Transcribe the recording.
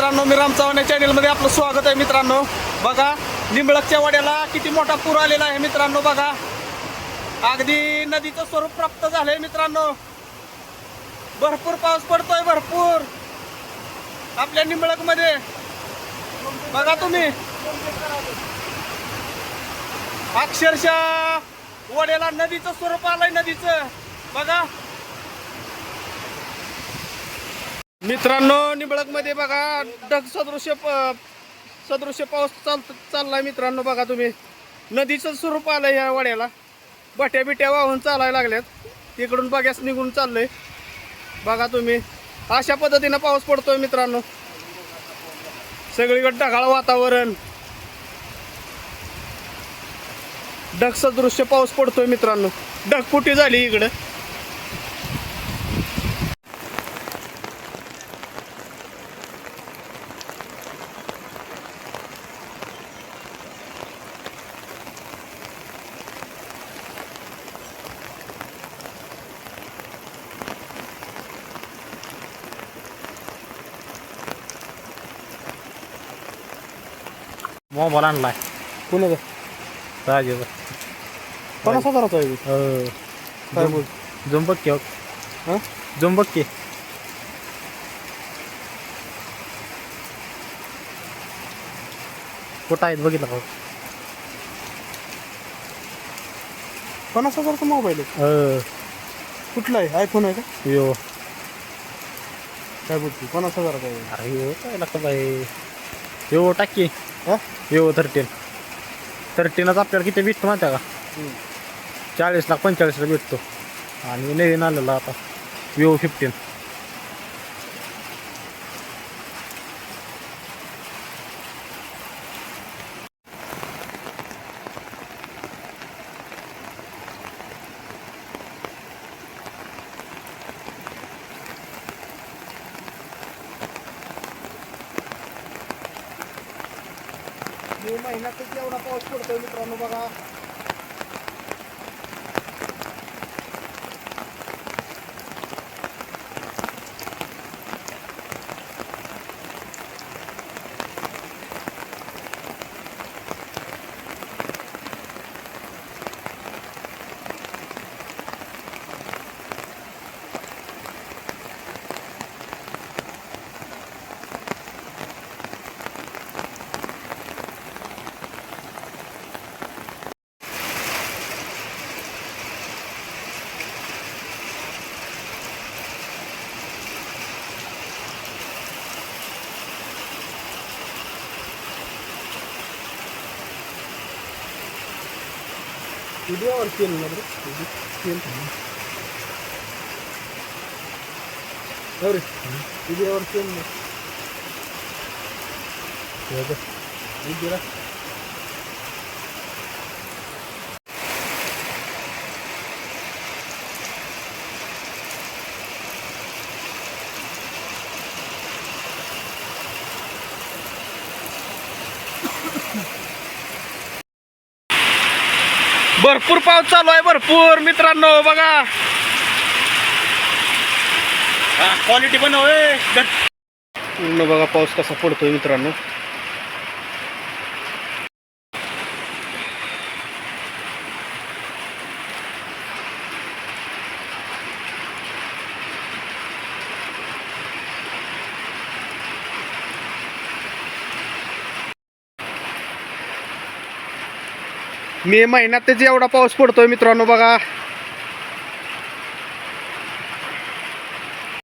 मित्रांनो मी राम चव्हाण या चॅनलमध्ये आपलं स्वागत आहे मित्रांनो. बघा निंबळकच्या वाड्याला किती मोठा पूर आलेला आहे मित्रांनो बघा. अगदी नदीचं स्वरूप प्राप्त झालंय मित्रांनो. भरपूर पाऊस पडतोय भरपूर. आपल्या निंबळकमध्ये बघा तुम्ही. अक्षरशः वड्याला नदीचं स्वरूप आलंय नदीचं. बघा. मित्रांनो निबळकमध्ये बघा ढग सदृश्य प- सदृश्य पाऊस चाल चाललाय मित्रांनो बघा तुम्ही. नदीचं स्वरूप आलं या वड्याला. बट्या बिट्या वाहून चालायला लागल्यात. तिकडून बघ्यास निघून चाललंय. बघा तुम्ही. अशा पद्धतीनं पाऊस पडतोय मित्रांनो. सगळीकडे ढगाळ वातावरण. ढग सदृश्य पाऊस पडतोय मित्रांनो. ढगफुटी झाली इकडं? मोबाईल आणलाय. कुणाचं राजेचा पन्नास हजाराचा आहे हो. काय बोल? झुंबक्की हो? झुंबक्की कुठं आहेत बघितलं का? पन्नास हजाराचा मोबाईल आहे. हो. कुठला आहे? आयफोन आहे का? यो. काय बोलते पन्नास हजाराचा आहे. अरे काय लागतं बाई यो टाकी. हा? यो थर्टीन थर्टीनच आपल्याला किती भेटतो माहिती का? चाळीस लाख पंचेचाळीसला भेटतो. आणि नवीन आलेला आता. विवो फिफ्टीन मे किती एवढा पाऊस पडतोय मित्रांनो बघा. व्हिडिओवर केलं ना बरं केलं अरे व्हिडिओवर केलं ना व्हिडिओला भरपूर पाऊस चालू आहे भरपूर मित्रांनो बघा. क्वालिटी पण बघा पाऊस कसा पडतोय मित्रांनो. मे महिन्यातच एवढा पाऊस पडतोय मित्रांनो बघा.